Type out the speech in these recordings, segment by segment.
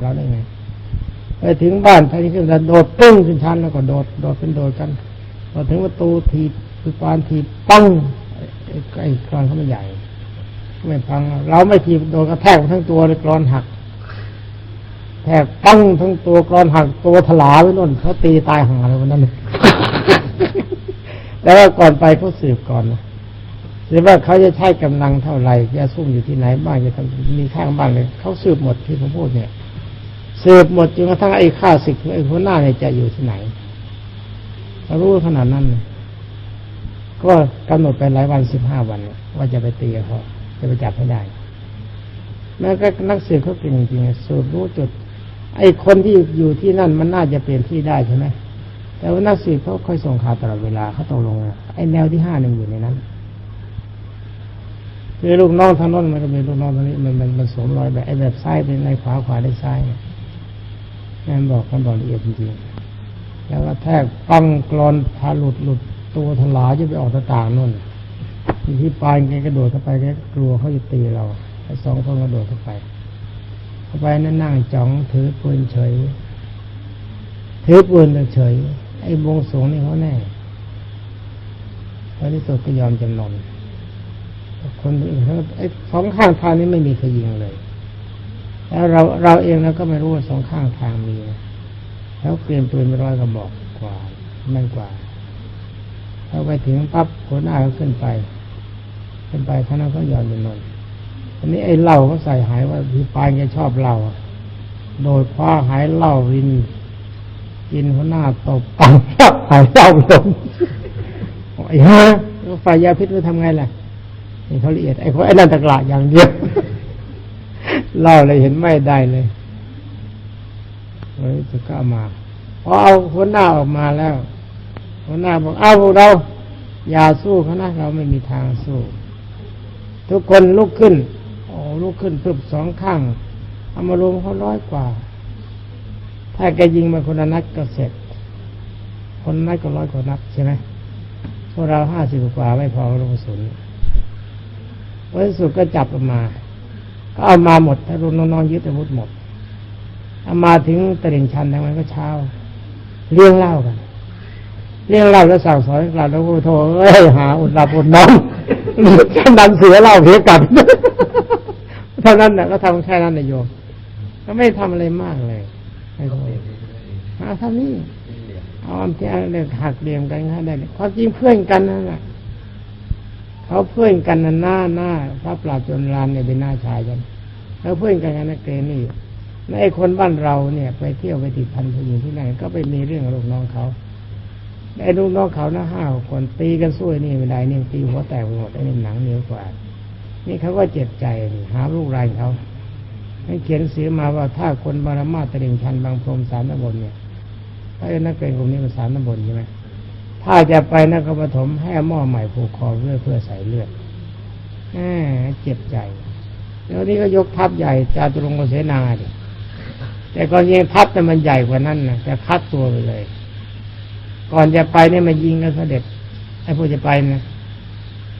เราได้ไงไปถึงบ้านท่านขึ้นโดดตึ้งขึ้นชั้นแล้วก็โดดโดดเป็นโดดกันพอถึงประตูถีบคือปานถีบปังไอ้กรอนเขาไม่ใหญ่ไม่พัง เราไม่ถีบโดนกระแทกทั้งตัวเลยกรอนหักแทกปั้งทั้งตัวกรอนหักตัวถลาไปน่นเขาตีตายห่าเลยวันนั้นแล้วก่อนไปเขาสืบก่อนนะหรือว่าเขาจะใช้กำลังเท่าไหร่จะซุ่มอยู่ที่ไหนบ้างจะทำมีข้างบ้างเลยเขาสืบหมดที่ผมพูดเนี่ย สืบหมดจนกระทั่งไอ้ข้าศึกไอ้หัวหน้าเนี่ยจะอยู่ที่ไหนเขารู้ขนาดนั้น ก็กำหนดไปหลายวันสิบห้าวัน ว่าจะไปตีเขาจะไปจับให้ได้แม้ก็นักสืบเขาเก่งจริงๆสืบรู้จุด ไอ้คนที่อยู่ที่นั่นมันน่าจะเปลี่ยนที่ได้ใช่ไหมแต่ว่านักสืบเขาค่อยส่งข่าวตลอดเวลาเขาตกลงไอ้แนวที่ห้าหนึ่งอยู่ในนั้นคือลูกน้องทางโน้นมันก็เป็นลูกน้องตรงนี้มันมันมันสวมรอยแบบไอ้แบบซ้ายเป็นในขวาขวาได้ซ้ายนั่ นบอกกันบอกละเอียดจริงๆแล้วก็แทกปังกรอนพาหลุดหลุดตัวถลาจะไปออกตาต่างนู่นมีที่ปลายแกกระโดดเข้าไปแกกลัวเขาจะตีเราไอ้สองคนกระโดดเข้าไป เข้าไปนั่นนั่งจ้องถือปืนเฉยถือปืนเฉยไอ้วงสงนี่เขาแน่ตอนที่สุดก็ยอมจำนนคนอื่นเขาไอ้สองข้างทางนี้ไม่มีใครยิงเลย แล้วเราเราเองเราก็ไม่รู้ว่าสองข้างทางมีแล้วเปลี่ยนปืนไปร้อยกระบอกกว่าไม่กว่าพอไปถึงปั๊บหัวหน้าก็ขึ้นไป ขึ้นไปท่านนั้นก็ยอมจำนนอันนี้ไอ้เหล้าเขาใส่หายว่าพี่ปายแกชอบเหล้าโดยคว้าหายเหล้าวินกินหัวหน้าตบปังหายเหล้าลงไอ้ฮะไฟยาพิษมันทำไงล่ะนี่เขาละเอียดไอ้คนไอ้นั่นตะกละอย่างเดียว เล้าเลยเห็นไม่ได้เลยเฮ้ยจะก็มาพอเอาหัวหน้าออกมาแล้วหัวหน้าบอกเอาพวกเรา อย่าสู้เขานะเราไม่มีทางสู้ ทุกคนลุกขึ้นโอ้ลุกขึ้นพึบสองข้างเอามารวมเขาร้อยกว่า ถ้าแกยิงมาคนนัดก็เสร็จ คนนัดก็ร้อยกว่านัดใช่ไหมพวกเราห้าสิบกว่าไม่พอลงกระสุนวันสุดก็จับออกมา เอามาหมดถ้ารุ่นน้องๆยึดอาวุธหมดเอามาถึงตลิ่งชันทั้งวันก็เช้า เลี้ยงเหล้ากัน เลี้ยงเหล้าแล้วสั่งสอนกลับแล้วโทเอ้ยหาอุดหลับอุดนอนฉันดันเสือเล้าเพียกลับเท่านั้นนะก็ทำแค่นั้นนายโยมก็ไม่ทำอะไรมากเลยไหาท่านี้เอาอันที่เรื่องหักเหลี่ยมกันได้เความจริงเพื่อนกันนั่นแหละ เขาเพื่อนกันนั่นหน้าหน้าพระปราบจนรานเนี่ยเป็นหน้าชายกันแล้วเพื่อนกันกันนักเกรนี่ในคนบ้านเราเนี่ย ไปเที่ยวไปติดพันผู้หญิงที่ไหนก็ไปมีเรื่องลูกน้องเขาไอ้ลูกน้องเขานะห้าคนตีกันสู้นี่ไม่ได้นี่ตีหัวแตกไปหมดไอ้นี่หนังเหนียวกว่า นี่เขาก็เจ็บใจหาลูกรายเขาให้เขียนเสียมาว่าถ้าคนบารมาตริงชันบางพรมสามนบนเนี่ยถ้นักเรียนกลุ่มนี้มันสามนบนใช่ไหม ถ้าจะไปนักปฐมให้หม้อใหม่ผูกคอเพื่อเพื่อใส่เลือดแหมเจ็บใจแล้วนี่ก็ยกทัพใหญ่จาตุรงกเสนาดิแต่ก่อนยิงทัพแต่มันใหญ่กว่านั้นนะแต่คัดตัวไปเลย ก่อนจะไปเนี่ยมายิงกันเสด็จไอ้ผู้จะไปนะ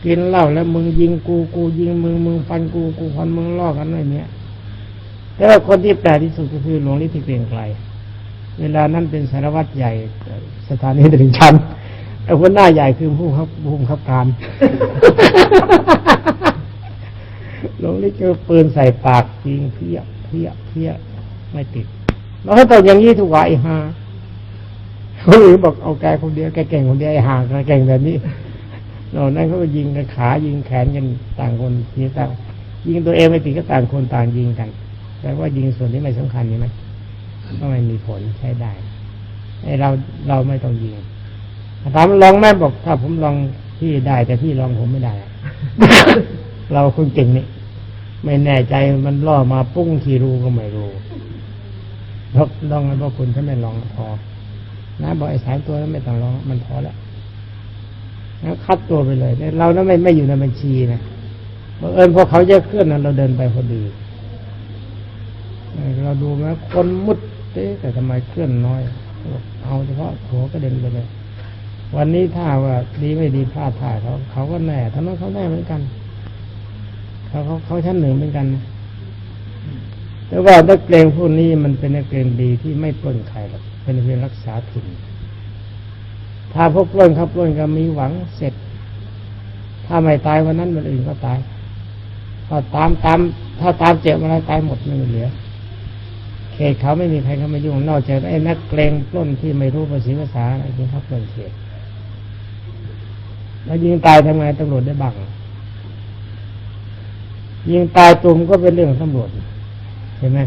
กินเหล้าแล้วมึงยิงกูกูยิงมึงมึงฟันกูกูฟันมึงลอกกันอะไรเนี้ยแต่ว่าคนที่แปลกที่สุดก็คือหลวงฤทธิเกรียงไกลเวลานั้นเป็นสารวัตรใหญ่สถานีตลิ่งชัน ไอ้คนหน้าใหญ่คือผู้ขับผู้ขับการหลวงฤทธิ์เจอปืนใส่ปากยิงเพี้ยเพี้ยเพี้ยไม่ติด แล้วถ้าตกอย่างนี้ถูกว่าไอ้ฮาคนอื่นบอกเอาแกคนเดียวแกเก่งคนเดียวไอ้ห่างแกเก่งแบบนี้เรานั่นเขาก็ยิงกันขายิงแขนกันต่างคนทีต่างยิงตัวเองไม่ติดก็ต่างคนต่างยิงกันแต่ว่ายิงส่วนที่ไม่สำคัญนี่ไหมก็ไม่มีผลใช้ได้ไอ้เราเราไม่ต้องยิง ถามลองแม่บอกถ้าผมลองพี่ได้แต่พี่ลองผมไม่ได้ เราคนเก่งนี่ไม่แน่ใจมันล่อมาปุ้งขี่รูก็ไม่รู้ลองลองแล้วบอกคุณถ้าไม่ลองพอนะบอกไอ้สายตัวนั้นไม่ต้องลองมันพอแล้วแล้วคัดตัวไปเลยเรานั้นไม่ไม่อยู่ในบัญชีนะบังเอิญพอเขาจะเคลื่อนนั้นเราเดินไปพอดีเราดูไหมคนมุดเอ๊ะแต่ทำไมเคลื่อนน้อย เอาเฉพาะหัวก็เด็นไปเลย วันนี้ถ้าว่าดีไม่ดีพลาดท่าเขาเขาก็แน่ทั้งนั้นเขาแน่เหมือนกัน เขาเขาเขาชั้นหนึ่งเหมือนกันแต่ว่านักเกรงพวกนี้มันเป็นนักเกรงดีที่ไม่ปล้นใครหรอกเป็นเพียงรักษาถิ่นถ้าพวกปล้นเขาปล้นก็มีหวังเสร็จ ถ้าไม่ตายวันนั้นวันอื่นก็ตายถ้าตามตามถ้าตามเจ็บอะไรตายหมดไม่มีเหลือเขตเขาไม่มีใครเขามายุ่งนอกจากไอ้นักเกรงปล้นที่ไม่รู้ภาษีภาษาอะไรที่เขาปล้นเขต แล้วยิงตายทำไงตำรวจได้บังยิงตายตุ่มก็เป็นเรื่องตำรวจเห็นไหม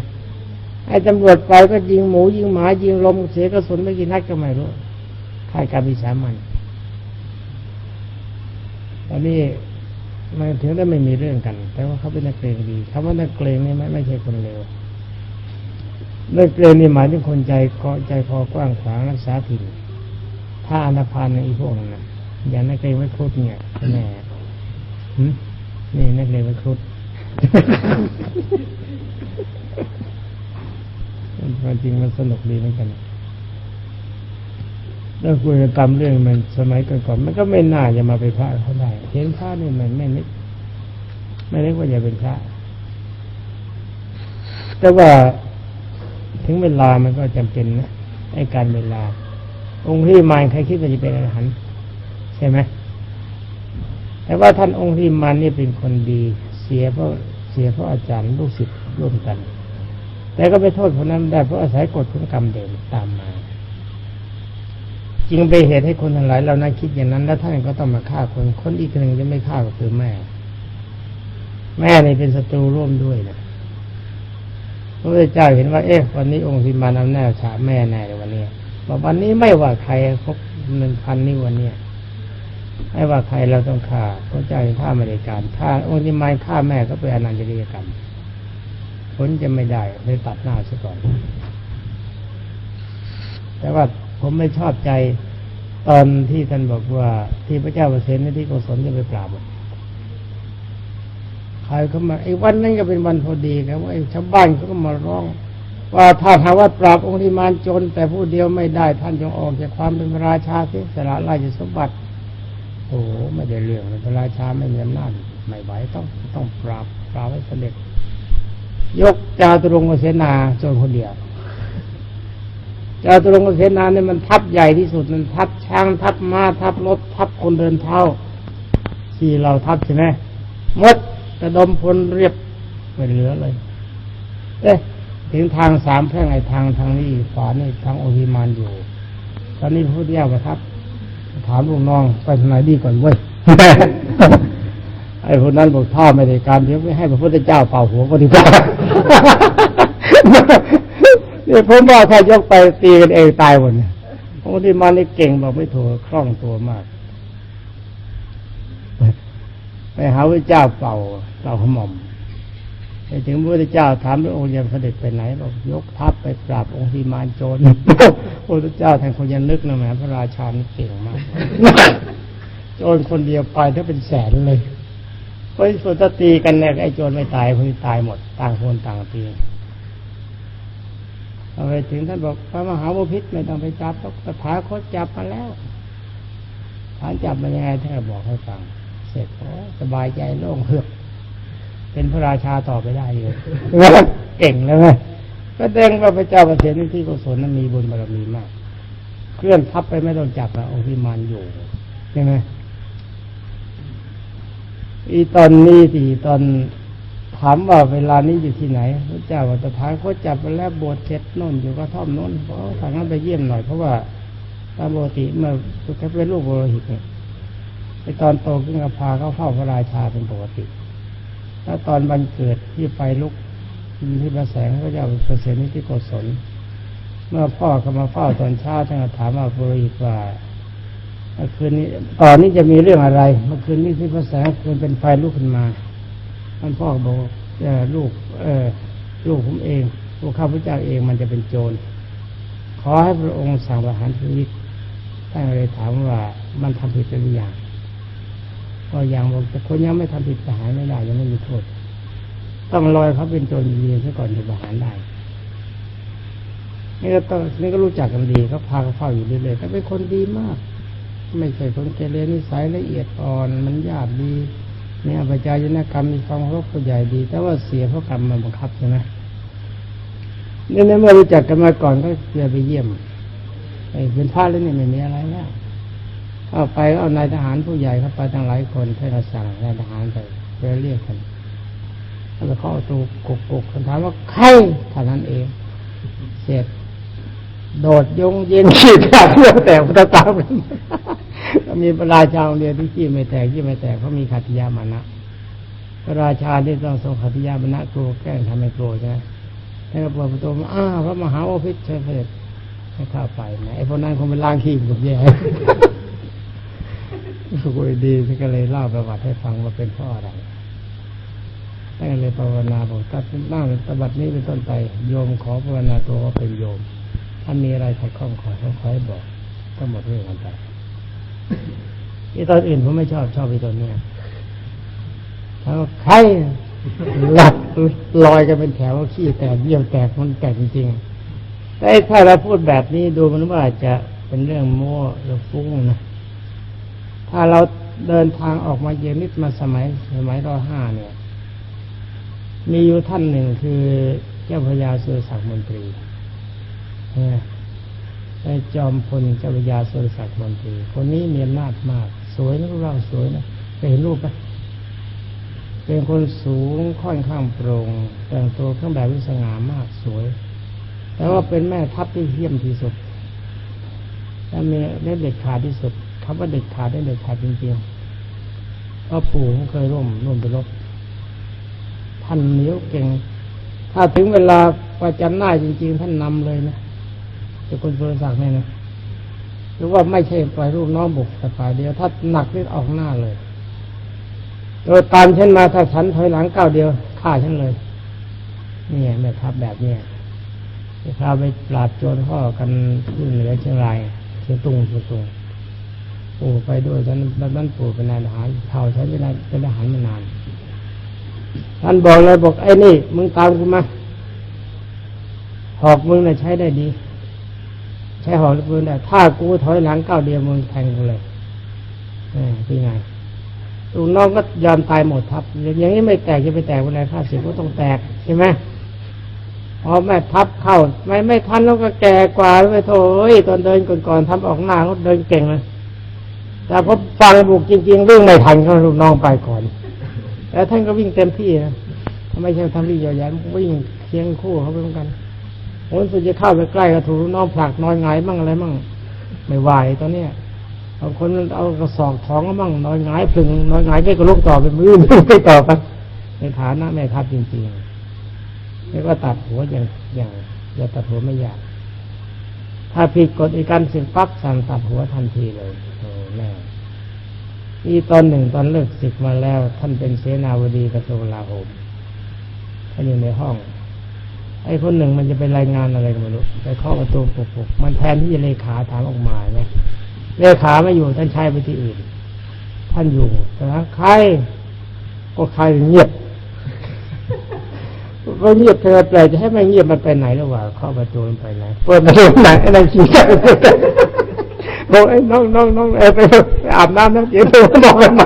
ไอ้ตำรวจไปก็ยิงหมูยิงหมายิงลมเสียกระสุนไม่กี่นัดก็ไม่รู้ค่ายการวิสามันตอนนี้มันถึงได้ไม่มีเรื่องกัน แต่ว่าเขาเป็นนักเกรงดีคำว่านักเกรงนี่ไม่ไม่ใช่คนเลวนักเกรงนี่หมายถึงคนใจก็ใจคอกว้างขวางรักษาถิ่นถ้าอนาพานในอีพวกนั้นนะ อย่างนักเกรงไว้ครุดเนี่ยแน่หึนี่นักเกรงไว้ครุดความจริงมันสนุกดีเหมือนกันแล้วคุยกันตามเรื่องมันสมัยก่อนๆมันก็ไม่น่าจะมาเป็นพระเขาได้ เห็นพระนี่มันไม่นึกไม่นึกว่าจะเป็นพระ แต่ว่าถึงเวลามันก็จำเป็นนะไอ้การเวลา องค์ที่มารใครคิดว่าจะเป็นอรหันต์ ใช่ไหมแต่ว่าท่านองค์ที่มารนี่เป็นคนดีเสียเพราะเสียเพราะอาจารย์ลูกศิษย์ร่วมกัน แต่ก็ไปโทษคนนั้นได้เพราะอาศัยกฎของกรรมเดิมตามมาจึงไปเหตุให้คนทั้งหลายเรานั้นคิดอย่างนั้น แล้วท่านก็ต้องมาฆ่าคนคนอีกหนึ่งจะไม่ฆ่าก็คือแม่ แม่นี่เป็นศัตรูร่วมด้วยนะพระพุทธเจ้าเห็นว่า เอ๊ะวันนี้องค์พิมานำแน่ฉาแม่แน่เลยวันนี้บอกวันนี้ไม่ว่าใครครบหนึ่งพันนี่วันเนี้ย ไม่ว่าใครเราต้องฆ่าพระเจ้าเห็นท่าไม่ได้การฆ่าองค์พิมานฆ่าแม่ก็เป็นอนันตริยกรรมผลจะไม่ได้เลยตัดหน้าซะก่อน แต่ว่าผมไม่ชอบใจตอนที่ท่านบอกว่า ที่พระเจ้าประเสนที่โกศลจะไปปราบใครเขามาไอ้วันนั้นก็เป็นวันพอดีครับว่าไอ้ชาวบ้านเขาก็มาร้อง ว่าถ้าหาว่าปราบองค์ธิมานจน แต่ผู้เดียวไม่ได้ท่านจงออกจากความเป็นราชาเสียสละราชสมบัติ โอ้โหไม่ได้เรื่องเลยพระราชาไม่มีอำนาจไม่ไหวต้องต้องปราบปราบให้สำเร็จ ยกจาตุรงกเสนาจนคนเดียวจาตุรงกเสนาเนี่ยมันทัพใหญ่ที่สุดมันทัพช้างทัพม้าทัพรถทัพคนเดินเท้าที่เราทัพใช่ไหมหมดกระดมพลเรียบไม่เหลือเลย เอ๊ะถึงทางสามแพร่งไอ้ทางทางนี้ฝานี่ทางโอหิมานอยู่ ตอนนี้พระพุทธเจ้าประทับ ถามลูกน้องไปทางไหนดีก่อนเว้ยไอ้คนนั้นบอกท่าไม่ได้การเดี๋ยวไม่ให้พระพุทธเจ้าเป่าหัวก็ดีกว่าเนี่ยผมว่าถ้ายกไปตีกันเองตายหมดเนี่ยพระพุทธมานี่เก่งบอกไม่ถูกคล่องตัวมากไปหาพระเจ้าเป่าเป่าขมอมไปถึงพระพุทธเจ้าถามพระองค์จะเสด็จไปไหนบอกยกทัพไปปราบองค์ทีมานโจร พระพุทธเจ้าแทนคนยันนึกนะแหมพระราชานี่เก่งมากโจรคนเดียวไปถ้าเป็นแสนเลยเพราะส่วนถ้าตีกันเนี่ยไอ้โจรไม่ตายคนตายหมด ต่างคนต่างตีเอาไปถึงท่านบอกพระมหาวุพิษไม่ต้องไปจับต้องสถาคตจับมาแล้วฐานจับมันยังไงท่านก็บอกให้ฟัง เสร็จโอ้สบายใจโล่งเฮือกเป็นพระราชาต่อไปได้เลยเก่งแล้วไงก็ แสดงว่าพระเจ้าประเสริฐที่โกศลนั้นมีบุญบารมีมาก เคลื่อนทัพไปไม่ต้องจับนะองค์พิมานอยู่ใช่ไหมอีตอนนี้ที่ตอนถามว่าเวลานี้อยู่ที่ไหน พระเจ้าวัตถานเขาจับไปแล้วบวชเสร็จโน่นอยู่ก็ท่อมโน่นเพราะทางนั้นไปเยี่ยมหน่อยเพราะว่าตามปกติเมื่อเขาเป็นลูกโบหิตเนี่ยไอตอนโตขึ้นก็พาเขาเฝ้าพระราชาเป็นปกติ ถ้าตอนวันเกิดที่ไปลุก ที่พระแสงพระเจ้าเปรเสนิที่กศลเมื่อพ่อเขามาเฝ้าตอนเช้าท่านถามว่าโบหิตว่าเมื่อคืนนี้ตอนนี้จะมีเรื่องอะไร เมื่อคืนนี้ที่พระแสงคืนเป็นไฟลุกขึ้นมาท่านพ่อบอกลูก เออลูกผมเองลูกข้าพเจ้าเองมันจะเป็นโจร ขอให้พระองค์สั่งประหารชีวิตท่านเลยถามว่ามันทำผิดหรือยังก็ยังบอกแต่คนยังไม่ทำผิดประหารไม่ได้ยังไม่มีโทษ ต้องรอยเขาเป็นโจรอยู่ดีซะก่อนจะประหารได้นี่ก็ต้องนี่ก็รู้จักกันดีเขาพาเขาเฝ้าอยู่เรื่อยๆแต่เป็นคนดีมาก ไม่ใช่คนเกเรนิสัยละเอียดอ่อน มันญาติดีเนี่ยปัจจายนกรรมมีความเคารพผู้ใหญ่ดี แต่ว่าเสียเพราะกรรมมันบังคับใช่ไหมนี่ในเมื่อรู้จักกันมาก่อนก็จะไปเยี่ยมไอ้เป็นพระแล้วนี่ไม่มีอะไรแล้วเข้าไปเอานายทหารผู้ใหญ่เข้าไปตั้งหลายคนให้เราสั่งนายทหารไปไปเรียกกัน แล้วก็เข้าตูกุกกคนถามว่าใครเท่านั้นเอง เสร็จ โดดยงเย็นขี้ขาดเรื่อแตกพุทธตาไปมีพระราชาโรงเรียนที่ขี้ไม่แตกขี้ไม่แตกเขามีขัตติยามานะพระราชาที่ต้องทรงขัตติยามานะกลัวแกล้งทำให้กลัวใช่ไหมท่านก็เปิดประตูมาอ้าพระมหาโอภิษเชิญเสด็จให้ข้าไปนะไอ้พวกนั้นคงเป็นล้างขี้ผมแย่สุกุยดีท่านก็เลยเล่าประวัติให้ฟังว่าเป็นพ่ออะไร ท่านเลยภาวนาบอกตัดหน้าตบัดนี้เป็นต้นไป โยมขอภาวนาตัวว่าเป็นโยม ถ้ามีอะไรขัดข้องขอเขาคอยบอกก็หมดเรื่องกันไปที่ตอนอื่นผมไม่ชอบชอบไอ้ตัวเนี้ยถ้าว่าใครหลับลอยกันเป็นแถวขี้แตกเยี่ยวแตกมันแตกจริงๆแต่ถ้าเราพูดแบบนี้ดูมันว่าจะเป็นเรื่องโม้หรือฟุ้งนะ ถ้าเราเดินทางออกมาเย็นนิดมาสมัยสมัยรอห้าเนี่ย มีอยู่ท่านหนึ่งคือเจ้าพระยาสุรศักดิ์มนตรีไอ้จอมพลเจ้าพระยาสุรศักดิ์มนตรี คนนี้มีอำนาจมาก สวยนะรูปร่างสวยนะเคยเห็นรูปไหมเป็นคนสูงค่อนข้างโปร่งแต่งตัวเครื่องแบบวิสง่ามากสวย แต่ว่าเป็นแม่ทัพที่เยี่ยมที่สุดและมีเด็ดเด็ดขาดที่สุดคำว่าเด็ดขาดได้เด็ดขาดจริงๆเพราะปู่เคยร่วมร่วมไปรบ ท่านเหนียวเก่ง ถ้าถึงเวลาประจันหน้าจริง ๆ ท่านนำเลยนะจะคนบริษัทเนี่ยนะหรือว่าไม่ใช่ปล่อยรูปน้องบุกแต่ฝ่ายเดียว ถ้าหนักนี่ออกหน้าเลยโดยตามฉันมาถ้าฉันถอยหลังก้าวเดียวฆ่าฉันเลยนี่แม่ทัพแบบเนี้ยที่พาไปปราบโจรพ่อกันที่เหนือเชียงรายเชียงตุงเชียงตุงปู่ไปด้วยตอนนั้นนั้นปู่เป็นนายทหารเท่าฉันเป็นนายเป็นทหารมานาน ท่านบอกเลยบอกไอ้นี่ มึงตามกูมาหอกมึงน่ะใช้ได้ดี ใช้หอกปืนได้ถ้ากูถอยหลังก้าวเดียวมึงแทงกูเลยเออเป็นไงลูกน้องก็ยอมตายหมดทับอย่างนี้ไม่แตกจะไปแตกเวลาข้าศึกก็ต้องแตกใช่ไหมพอแม่ทับเข้า ไม่ไม่ทันแล้วก็แก่กว่าไปโถยตอนเดินก่อนๆทำออกหน้าเขาเดินเก่งเลยแต่พอฟังบุกจริง ๆ วิ่งไม่ทันเขาลูกน้องไปก่อน แต่ท่านก็วิ่งเต็มที่นะทำไมใช่ทำวิ่งเยอะแยะวิ่งเคียงคู่เขาไปเหมือนกันโอ้ยสุดจะเข้าไปใกล้ก็ถูน้องผลักน้อนหงมั่งอะไรมั่งไม่ไหวตอนเนี้ยบางคนเอากระสอบท้องก็มั่งน้อนหงายพึงน้อนหงายไม่ก็ลุกต่อไปมือไม่ต่อไปในฐานะแม่ทัพจริงๆแล้วก็ตัดหัวอย่างอย่างอย่าตัดหัวไม่ยากถ้าผิดกฎอีกการสิ่งปั๊บสั่งตัดหัวทันทีเลยโอ้แม่ ที่ตอนหนึ่งตอนเลิกศึกมาแล้ว ท่านเป็นเสนาบดีกระทรวงลาโหมท่านอยู่ในห้อง ไอ้คนหนึ่งมันจะไปรายงานอะไรกันไม่รู้ไปเคาะประตูปลุกๆมันแทนที่จะเลขาถามออกมาเนี่ยเลขาไม่อยู่ท่านใช้ไปที่อื่น ท่านอยู่แต่ใครก็ใครเงียบก็เงียบเธอแปลจะให้ไม่เงียบมันไปไหนหรือว่าเข้าประตูมันไปไหนเปิดประตูไหนไอ้นั่นชี้ บอกไอ้น้องน้องน้องเอไปไปอาบน้ำน้ำเย็นเธอบอกไปไหน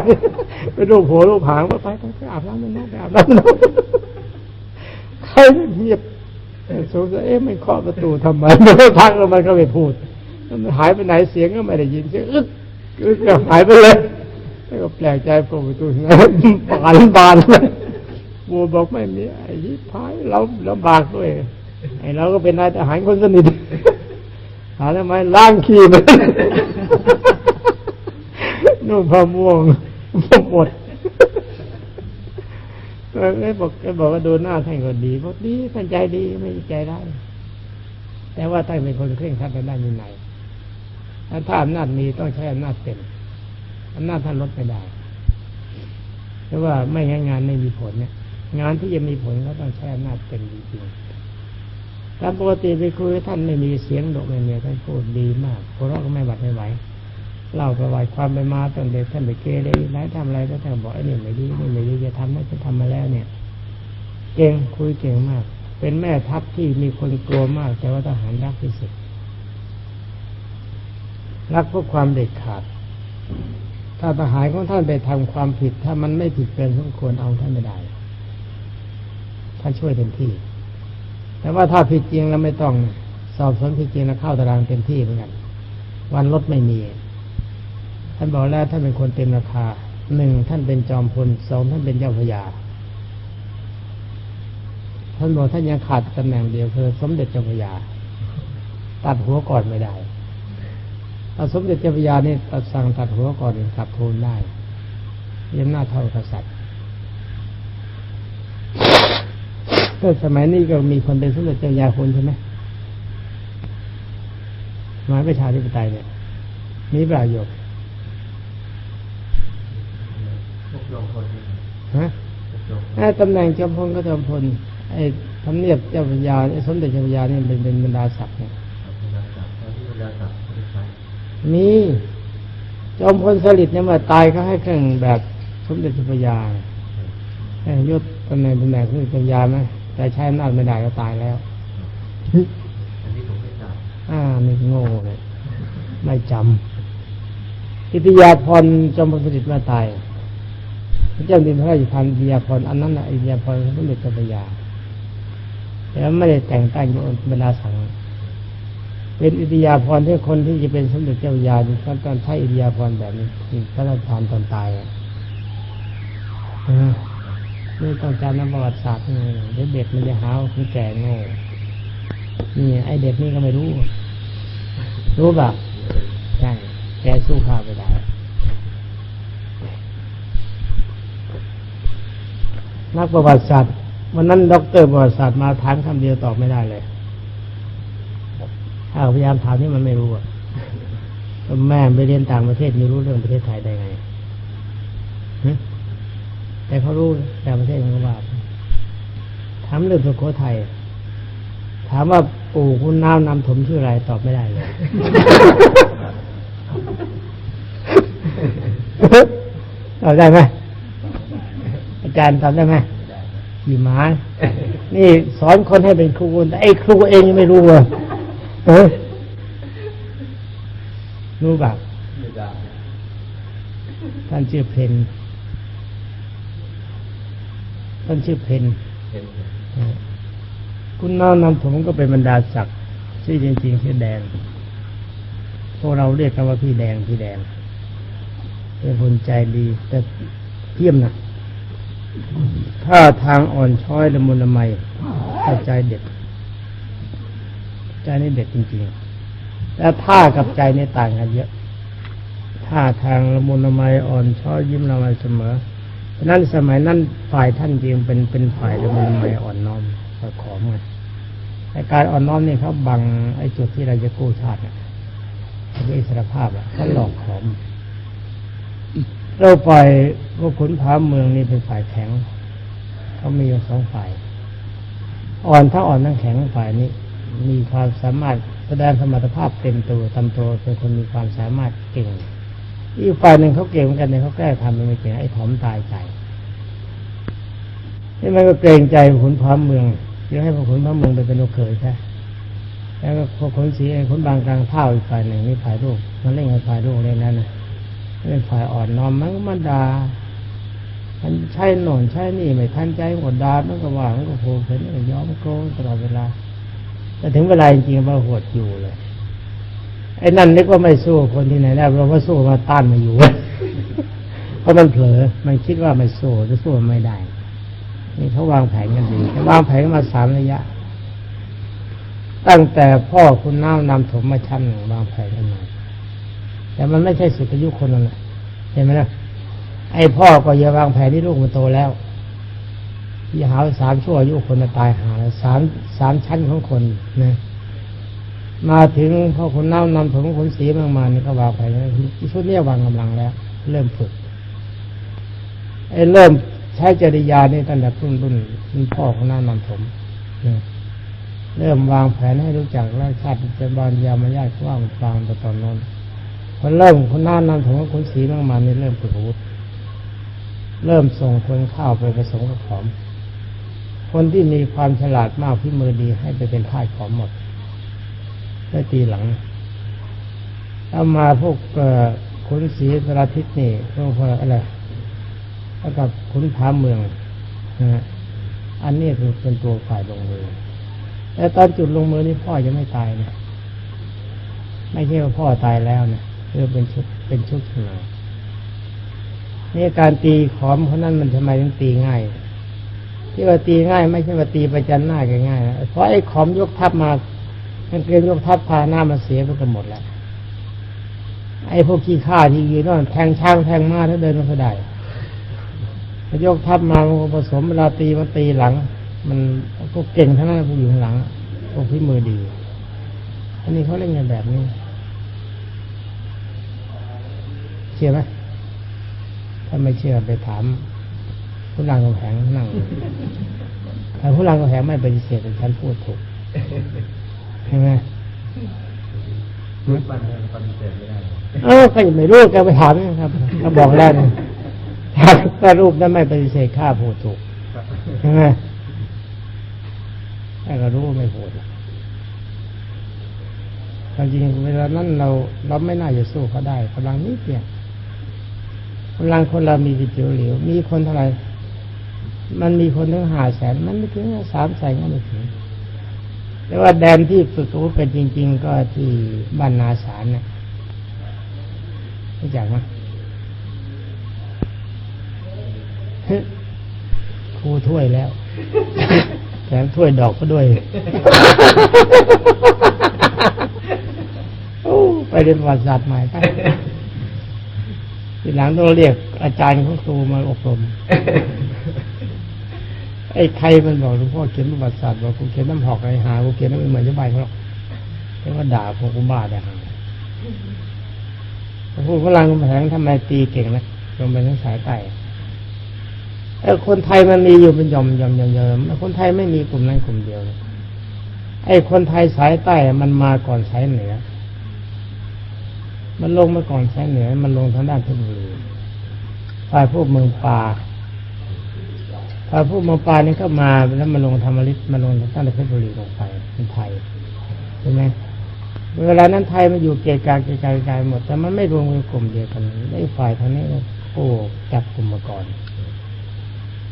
ไปรูปหัวรูปหางว่าไปไปไปอาบน้ำน้องไปอาบน้ำน้องใครเงียบสงสัยเอ๊ะไม่เคาะประตูทำไมไม่ทักแล้วมันก็ไม่พูดมันหายไปไหนเสียงก็ไม่ได้ยินเสียงอึ๊กอึ๊กก็หายไปเลยแล้วก็แปลกใจเปิดประตูบานบานเลยบัวบอกไม่มีไอ้ยิพายเราลำบากด้วยไอ้เราก็เป็นนายทหารคนสนิท หาทำไหมล้างขี้มันนุ่งผ้าม่วงหมดเออบอกบอกว่าดูหน้าท่านก็ดีบอกดีท่านใจดีไม่ใจได้ แต่ว่าท่านเป็นคนเคร่งครัดในด้านวินัยถ้าอำนาจมีต้องใช้อำนาจเต็มอำนาจท่านลดไม่ได้เพราะว่าไม่งั้นงานไม่มีผลเนี่ย งานที่จะมีผลก็ต้องใช้อำนาจเต็มจริงๆ ตามปกติไปคุยท่านไม่มีเสียงดกไม่มีท่านพูดดีมากเพราะเราก็ไม่บัดไม่ไหวเล่าประวัติความไปมาตั้งแต่ท่านไปเกเรไหนทำอะไรก็ท่านบอกไอ้นี่ไม่ดีนี่ไม่ดีจะทำนั่จะทำมาแล้วเนี่ย เก่งคุยเก่งมาก เป็นแม่ทัพที่มีคนกลัวมาก แต่ว่าทหารรักที่สุดรักเพราะความเด็ดขาด ถ้าทหารของท่านไปทำความผิด ถ้ามันไม่ผิดเกินสมควรเอาท่านไม่ได้ท่านช่วยเต็มที่ แต่ว่าถ้าผิดจริงแล้วไม่ต้องสอบสวนผิดจริงแล้วเข้าตารางเต็มที่เหมือนกัน วันลดไม่มี ท่านบอกแล้วท่านเป็นคนเต็มราคาหนึ่งท่านเป็นจอมพลสองท่านเป็นเจ้าพระยาท่านบอกท่านยังขาดตำแหน่งเดียวคือ สมเด็จเจ้าพระยาตัดหัวก่อนไม่ได้ถ้าสมเด็จเจ้าพระยานี่ตัดสั่งตัดหัวก่อนตัดโคนได้ยังหน้าเท่ากษัตริย์ ก็สมัยนี้ก็มีคนเป็นสมเด็จเจ้าพระยาคนใช่ไหมหมายประชาธิปไตยเนี่ย มีประโยชน์ฮะไอ้ตำแหน่งจอมพลก็จอมพลไอ้ทำเนียบเจ้าพระยาไอ้สมเด็จเจ้าพระยานี่ยเป็นเป็นบรรดาศักดิ์เนี่ยเวลาจับตอนที่เจับไม่ได้ใช้มีจอมพลสฤษดิ์เนี่ยมาตายก็ให้เครื่องแบบสมเด็จเจ้าพระยาให้ยศตำแหน่งตำแหน่งสมเด็จเจ้าพระยาไหม แต่ใช้อำนาจไม่ได้ก็ตายแล้วอันนี้ผมไม่จับอ่านี่โง่เลยไม่จำอิทยาพรจอมพลสฤษดิ์มาตายพระเจ้าดินพระราชทานอิทยาพรอันนั้นนะอิทยาพรสมเด็จเจ้าพระยาแต่ว่าไม่ได้แต่งตั้งโยนบรรดาศักดิ์เป็นอิทยาพรที่คนที่จะเป็นสมเด็จเจ้าพระยาท่านต้องใช้อิทยาพรแบบนี้ที่พระราชทานตอนตายอะอ่า ไม่ต้องจำนักประวัติศาสตร์นี่เดี๋ยวเด็กมันจะหาว่าคุณแก่โง่นี่ไอเด็กนี่ก็ไม่รู้ รู้ป่ะใช่แกสู้ข้าไม่ได้นักประวัติศาสตร์วันนั้นด็อกเตอร์ประวัติศาสตร์มาถามคำเดียวตอบไม่ได้เลยถ้าพยายามถามนี่มันไม่รู้อะแม่ไปเรียนต่างประเทศไม่รู้เรื่องประเทศไทยได้ไงฮ แต่เขารู้แต่ประเทศมันก็ว่าปถามเรื่องสุโขทัยถามว่าปู่คุณน้ำนำถมชื่ออะไรตอบไม่ได้เลยตอบได้ไหมอาจารย์ตอบได้ไหมขี่ม้านี่สอนคนให้เป็นครูแต่ไอ้ครูเองยังไม่รู้เลยเออรู้แบบท่านชื่อเพน ท่านชื่อเพนเห็นเออคุณน้องนำผมก็เป็นบรรดาศักดิ์ชื่อจริงๆชื่อแดงพวกเราเรียกกันว่าพี่แดงพี่แดงเป็นคนใจดีแต่เพี้ยมนะถ้าทางอ่อนช้อยละมุนละไมแต่ใจเด็ด ใจนี่เด็ดจริงๆแล้วท่ากับใจนี่ต่างกันเยอะท่าทางละมุนละไมอ่อนช้อยยิ้มละไมเสมอเพราะ นั้นสมัยนั้นฝ่ายท่านจริงเป็นเป็นฝ่ายละมุนไมอ่อนน้อมประขอมไงในการอ่อนน้อมนี่เขาบังไอจุดที่เราจะกู้ชาติเนี่ยเป็นอิสรภาพอะเขาหลอกขอมเราฝ่ายพวกขุนพาเมืองนี่เป็นฝ่ายแข็งเขามีอยู่สองฝ่าย อ่อนถ้าอ่อนทั้งแข็งฝ่ายนี้ มีความสามารถแสดงสมรรถภาพเต็มตัวทำตัวเป็นคนมีความสามารถเก่งอีกฝ่ายหนึ่งเขาเก่งเหมือนกันเนี่ยเขาแก้ทำมันไม่เก่งไอ้ถอมตายใจ นี่มันก็เกรงใจขุนพาเมืองเดี๋ยวให้พวกขุนพาเมืองไปเป็นลูกเขยใช่แล้วก็พวกขุนศรีขุนบางกลางเท่าอีกฝ่ายหนึ่งนี่ฝ่ายลูกมันเล่นกับฝ่ายลูกเล่นนั่นนะเป็นฝ่ายอ่อนน้อมมันก็มาด่ามันใช่หน่นใช่นี่ไม่ทันใจหมดด่ามันก็ว่ามันก็โหดเป็นก็ยอมโกรธตลอดเวลาแต่ถึงเวลาจริงๆมันหดอยู่เลยไอ้นั่นนึกว่าไม่สู้คนที่ไหนได้เราก็สู้มาต้านมาอยู่เพราะมันเผลอมันคิดว่าไม่สู้จะสู้ไม่ได้ นี่เขาวางแผนกันดีวางแผนมาสามระยะ ตั้งแต่พ่อคุณน้ำนำถมมาชั้นหนึ่งวางแผนกันมาแต่มันไม่ใช่สุดอายุคนนั่นแหละเห็นไหมล่ะไอ้พ่อก็อย่าวางแผนที่ลูกมันโตแล้วอย่าหาว่าสามชั่วอายุคนจะตายหาแล้วสามสามชั้นของคนนะมาถึงพ่อคนน้ำนำถมคนสีมากมานี่ก็วางแผนแล้วชุดนี้วางกำลังแล้ว เริ่มฝึกไอ้เริ่ม ใช้จริยานี่ตั้งแต่รุ่นรุ่นรุ่นพ่อของน้ำนำถมเริ่มวางแผนให้รู้จักราชาติเป็นบาลยามายาติว่างฟังแต่ตอนนั้นพอเริ่มคนน้านำถงคนสีมากมานี่เริ่มฝึกอาวุธเริ่มส่งคนข้าวไปผสมกับขอม คนที่มีความฉลาดมากพิมือดีให้ไปเป็นท่ายขอมหมดได้ตีหลังถ้ามาพวกเอ่อขุนศรีสราทิตนี่พวกอะไร แล้วกับขุนพาเมืองนะฮะอันนี้คือเป็นตัวฝ่ายลงมือ แต่ตอนจุดลงมือนี่พ่อยังไม่ตายนะไม่ใช่ว่าพ่อตายแล้วนะเรื่องเป็นชุดเป็นชุดขึ้นมานี่การตีขอมเขานั้นมันทำไมถึงตีง่าย ที่ว่าตีง่าย ไม่ใช่ว่าตีประจันหน้ากันง่ายนะเพราะไอ้ขอมยกทัพมามันเกรียยกทัพพาหน้ามาเสียไปกันหมดแล้วไอ้พวกขี้ข้าที่ยืนนั่นแทงช้างแทงม้าถ้าเดินม่ค่อยได้ ยกทัพมามันก็ผสมเวลาตีมันตีหลัง มันก็เก่งทั้งนั้นพวกอยู่ข้างหลังพวกพี่มือดี อันนี้เขาเล่นกันแบบนี้เชื่อไหมถ้าไม่เชื่อไปถามผู้รังกำแหงนั่งแต่ผู้รังกำแหงไม่ปฏิเสธแต่ฉันพูดถูกใช่ไหมรูปปั้นเนี่ยปฏิเสธไม่ได้ เออก็ยังไม่รู้แกไปถามนะครับเขาบอกแล้วนะ ถ้าถ้ารูปนั้นไม่ปฏิเสธข้าพูดถูกใช่ไหมแต่ก็รู้ว่าไม่พูดหรอกความจริงเวลานั้นเราเราไม่น่าจะสู้เขาได้กำลังนิดเดียวกำลังคนเรามีกิจเหลวมีคนเท่าไหร่มันมีคนถึงห้าแสนมันไม่ถึงสามแสนก็ไม่ถึงแต่ว่าแดนที่ฝึกอาวุธเป็นจริง ๆ ก็ที่บ้านนาสารเนี่ยรู้จักไหมฮึ ครูถ้วยแล้ว แถมถ้วยดอกก็ด้วยไปเรียนประวัติศาสตร์ใหม่ไปทีหลังต้องเรียกอาจารย์ของครูมาอบรม ไอ้ใครมันบอกหลวงพ่อเขียนประวัติศาสตร์บอกกูเขียนน้ำหอกไอ้หากูเขียนน้ำเหมือนจะใบเขาหรอกแต่ว่าด่าพวกกูบ้าแต่หาพวกฝรั่งแผงทำไมตีเก่งนะลงไปทั้งสายใต้ ไอ้คนไทยมันมีอยู่เป็นย่อมย่อมย่อมย่อมคนไทยไม่มีกลุ่มนั้นกลุ่มเดียวไอ้คนไทยสายใต้มันมาก่อนสายเหนือ มันลงมาก่อนสายเหนือ มันลงทางด้านเพชรบุรีฝ่ายพวกเมืองป่าฝ่ายพอผู้มาปลานี่ก็มาแล้วมาลงธรรมริตมาลงตั้งแต่เพชรบุรีลงไปเป็นไทยใช่ไหมเวลานั้นไทยมันอยู่เกยกาเกยกลาเกยกาหมด แต่มันไม่รวมเป็นกลุ่มเดียวกันไอ้ฝ่ายทางนี้โอ้จับกลุ่มมาก่อน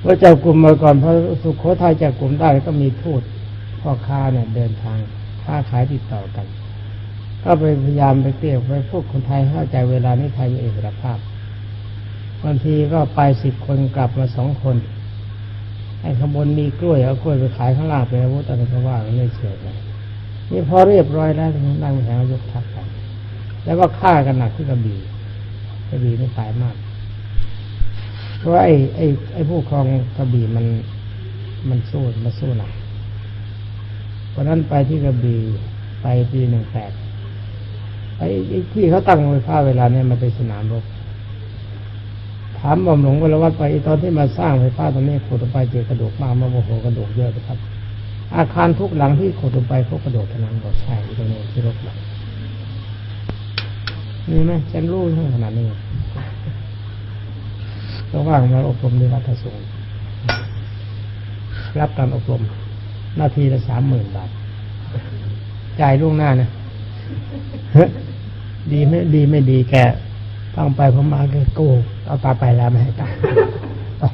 เมื่อจับกลุ่มมาก่อนพอสุโขทัยจับกลุ่มได้ก็มีทูตพ่อค้าเนี่ยเดินทางค้าขายติดต่อกัน ก็ไปพยายามไปเกลี้ยไปพวกคนไทยเข้าใจเวลานี้ไทยมีเอกภาพบางทีก็ไปสิบคนกลับมาสองคนไอ้ขบวนมีกล้วยเอากล้วยไปขายข้างล่างเป็นอาวุธอะไรก็ว่าไม่เฉยเลยนี่พอเรียบร้อยแล้วนั่งแถวยกทัพกันแล้วก็ฆ่ากันหนักที่กระบี่กระบี่นี่ตายมาก เพราะไอ้ไอ้ไอ้ผู้ครองกระบี่มันมันสู้มันสู้หนักเพราะนั้นไปที่กระบี่ไปปีหนึ่งแปดไอ้ที่เขาตั้งไฟฟ้าเวลาเนี่ยมันเป็นสนามรบถามหม่อมหลวงวรวัตไปตอนที่มาสร้างไฟฟ้าตรงนี้ขุดไปเจอกระดูกมากมาโมโหกระดูกเยอะเลยครับ อาคารทุกหลังที่ขุดไปพวกกระดูกทั้งนั้นบอกใช่ตรงนี้ที่รบหลังนี่ไหมฉันรู้ทั้งขนาดนี้ ระว่างมาอบรมในวัดสงฆ์รับการอบรม หน้าทีละสามหมื่นบาท จ่ายล่วงหน้านะดีไม่ดีไม่ดีแกฟังไปพอมาก็โกเอาตาไปแล้วไม่ให้ตาต่อ